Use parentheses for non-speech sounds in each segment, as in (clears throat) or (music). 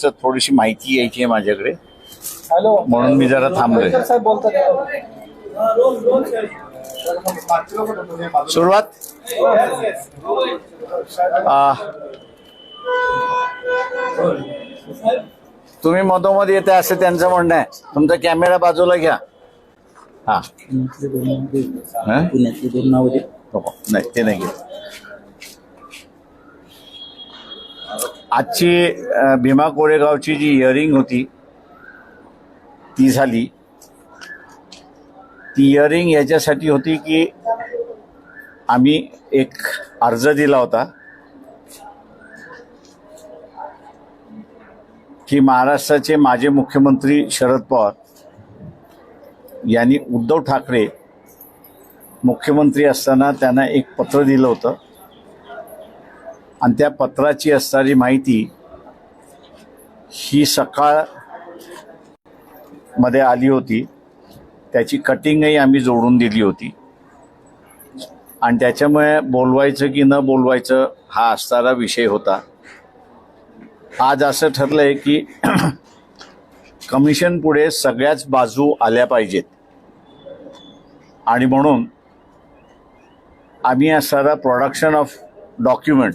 त्यांचं थोडीशी माहिती यायची आहे माझ्याकडे. हॅलो. म्हणून मी जरा थांबलोय. सुरुवात? आ, तुम्ही मधोमध येते असं त्यांचं म्हणणं आहे. तुमचा कॅमेरा बाजूला घ्या. हा. पुण्यातले दोन नाव दे. हं? नको नाही ते नाही घेत. आजची भीमा कोरेगावची जी इयरिंग होती ती झाली. ती इयरिंग याच्यासाठी होती की आम्ही एक अर्ज दिला होता की महाराष्ट्राचे माजी मुख्यमंत्री शरद पवार यांनी उद्धव ठाकरे मुख्यमंत्री असताना त्यांना एक पत्र दिलं होतं. आणि त्या पत्राची असणारी माहिती ही सकाळमध्ये आली होती. त्याची कटिंगही आम्ही जोडून दिली होती. आणि त्याच्यामुळे बोलवायचं की न बोलवायचं हा असणारा विषय होता. आज असं ठरलंय की (clears throat) कमिशन पुढे सगळ्याच बाजू आल्या पाहिजेत. आणि म्हणून आम्ही असणारा production of document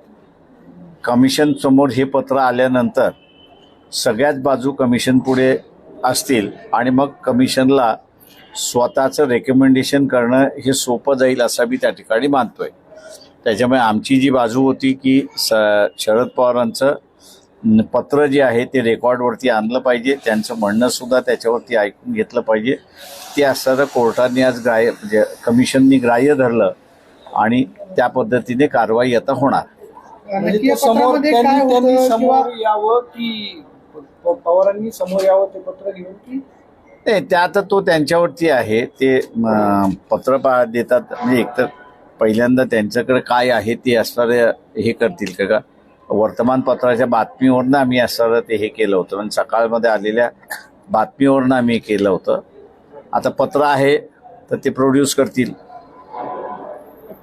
कमिशन समोर हे पत्र आल्यानंतर सगळ्याच बाजू कमिशन पुढे असतील आणि मग कमिशनला स्वतःचं रेकमेंडेशन करणं हे सोपं जाईल असं मी त्या ठिकाणी मानतोय. त्याच्यामुळे आमची जी बाजू होती की स शरद पवारांचं पत्र जे आहे ते रेकॉर्डवरती आणलं पाहिजे त्यांचं म्हणणंसुद्धा त्याच्यावरती ऐकून घेतलं पाहिजे. ते असणारं कोर्टाने आज ग्राह्य म्हणजे कमिशननी ग्राह्य धरलं आणि त्या पद्धतीने कारवाई आता होणार. म्हणजे ते समोर त्यांनी समोर किंवा यावं की प- पवारांनी समोर यावं ते पत्र घेऊन की नाही त्या आता तो त्यांच्यावरती आहे. ते म, पत्र पा देतात. म्हणजे एकतर पहिल्यांदा त्यांच्याकडे काय आहे ते असणारे हे करतील का? का वर्तमानपत्राच्या बातमीवरनं आम्ही असणारं ते हे केलं होतं. म्हणजे सकाळमध्ये आलेल्या बातमीवरनं आम्ही हे केलं होतं. आता पत्र आहे तर ते प्रोड्यूस करतील.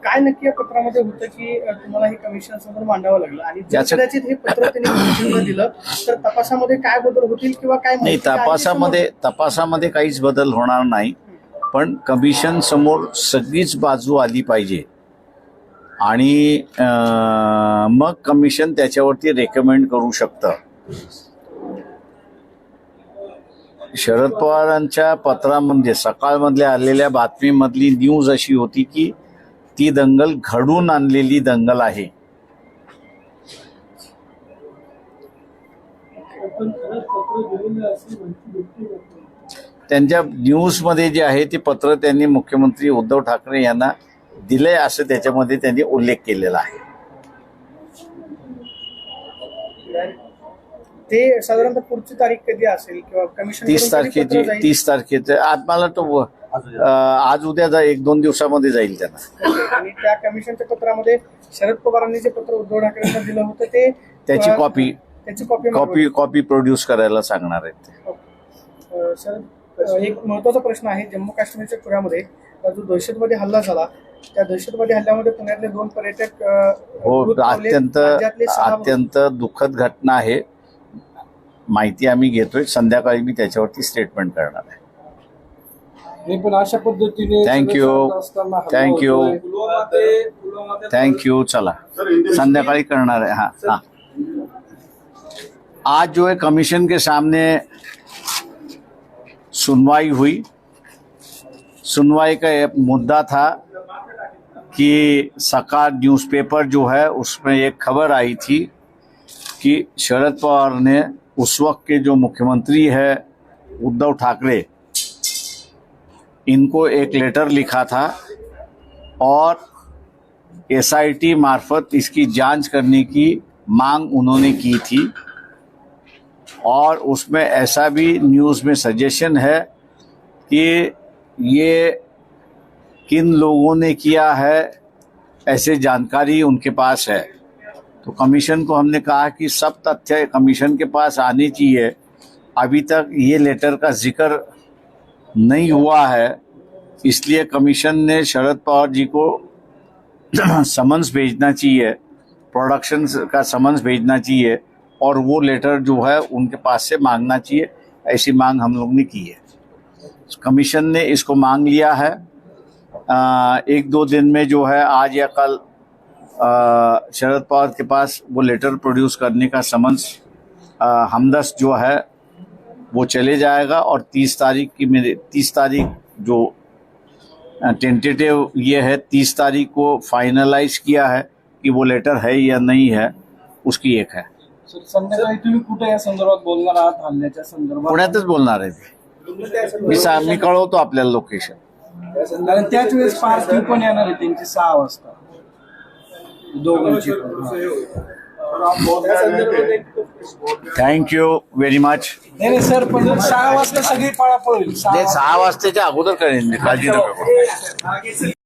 काय नक्की या पत्रामध्ये होतं की तुम्हाला हे कमिशन समोर मांडावं लागलं? आणि जर याचं- कदाचित हे पत्र त्यांनी कमिशनला दिलं तर तपासामध्ये काय बदल होतील किंवा काय नाही माहिती आहे तपासामध्ये तपासामध्ये काहीच बदल होणार नाही. पण कमिशन समोर सगळीच बाजू आली पाहिजे. आणि अं, मग कमिशन त्याच्यावरती रेकमेंड करू शकतं. शरद पवारांच्या पत्रामध्ये सकाळमधल्या आलेल्या बातमीमधली न्यूज अशी होती की ती दंगल घडून आणलेली दंगल आहे. त्यांच्या न्यूजमध्ये जे आहे ते पत्र त्यांनी मुख्यमंत्री उद्धव ठाकरे यांना दिलंय असं त्याच्यामध्ये त्यांनी उल्लेख केलेला आहे. ते साधारणतः पुढची तारीख कधी असेल किंवा कमिशन तीस तारखेची तीस तारखेचं आज मला तो आज उद्या जा एक दोन दिवसामध्ये जाईल त्यांना. आणि त्या कमिशनच्या पत्रामध्ये शरद पवारांनी जे पत्र उद्धव ठाकरेंना दिलं होतं ते त्याची कॉपी त्याची कॉपी कॉपी कॉपी प्रोड्यूस करायला सांगणार आहेत ते. अ, सर अ, एक महत्त्वाचा प्रश्न आहे. जम्मू काश्मीरच्या खोऱ्यामध्ये अ, जो दहशतवादी हल्ला झाला त्या दहशतवादी हल्ल्यामध्ये पुण्यातले दोन पर्यटक अ, हो मृत पावले. अत्यंत राज्यातले सहा अत्यंत दुःखद घटना आहे. माहिती आम्ही घेतोय. संध्याकाळी मी त्याच्यावरती स्टेटमेंट करणार आहे. असताना हल्ला Thank you. होतोय. थँक्यू चला। संध्याकाळी करणार है हाँ हाँ. आज जो है कमीशन के सामने सुनवाई हुई। सुनवाई का एक मुद्दा था कि सकार न्यूज़पेपर जो है, उसमें एक खबर आई थी कि शरद पवार ने उस वक्त के जो मुख्यमंत्री है, उद्धव ठाकरे इनको एक लेटर लिखा था और एसआईटी मार्फत इसकी जाँच करने की मांग उन्होंने की थी। और उसमें ऐसा भी न्यूज़ में सजेशन है कि ये किन लोगों ने किया है, ऐसे जानकारी उनके पास है। तो कमीशन को हमने कहा कि सब तथ्य कमीशन के पास आने चाहिए। अभी तक ये लेटर का ज़िक्र नहीं हुआ है इसलिए कमीशन ने शरद पवार जी को (clears throat) समन्स भेजना चाहिए प्रोडक्शन का समन्स भेजना चाहिए और वो लेटर जो है उनके पास से मांगना चाहिए ऐसी मांग हम लोग ने की है। कमीशन ने इसको मांग लिया है। आ, एक दो दिन में जो है आज या कल शरद पवार के पास वो लेटर प्रोड्यूस करने का समन्स आ, हमदस्त जो है वो चले जाएगा और तीस तारीख की मेरे तीस तारीख जो टेंटेटिव ये है तीस तारीख को फाइनलाइज किया है कि वो लेटर है या नहीं है उसकी एक है। सर संध्याकाळी तुम्ही कुठे या संदर्भात बोलणार आहात? हल्ल्याच्या संदर्भात? पुण्यातच बोलणार आहे मी. सा मी कळवतो आपल्याला लोकेशन आणि त्याच वेळेस पार्थिव पण येणार आहे त्यांची सहा वाजता. दोघांची पण. थँक्यू व्हेरी मच नाही नाही सर पण सहा वाजता सगळी पळापळ होईल ते सहा वाजताच्या अगोदर करेन काळजी नका करू.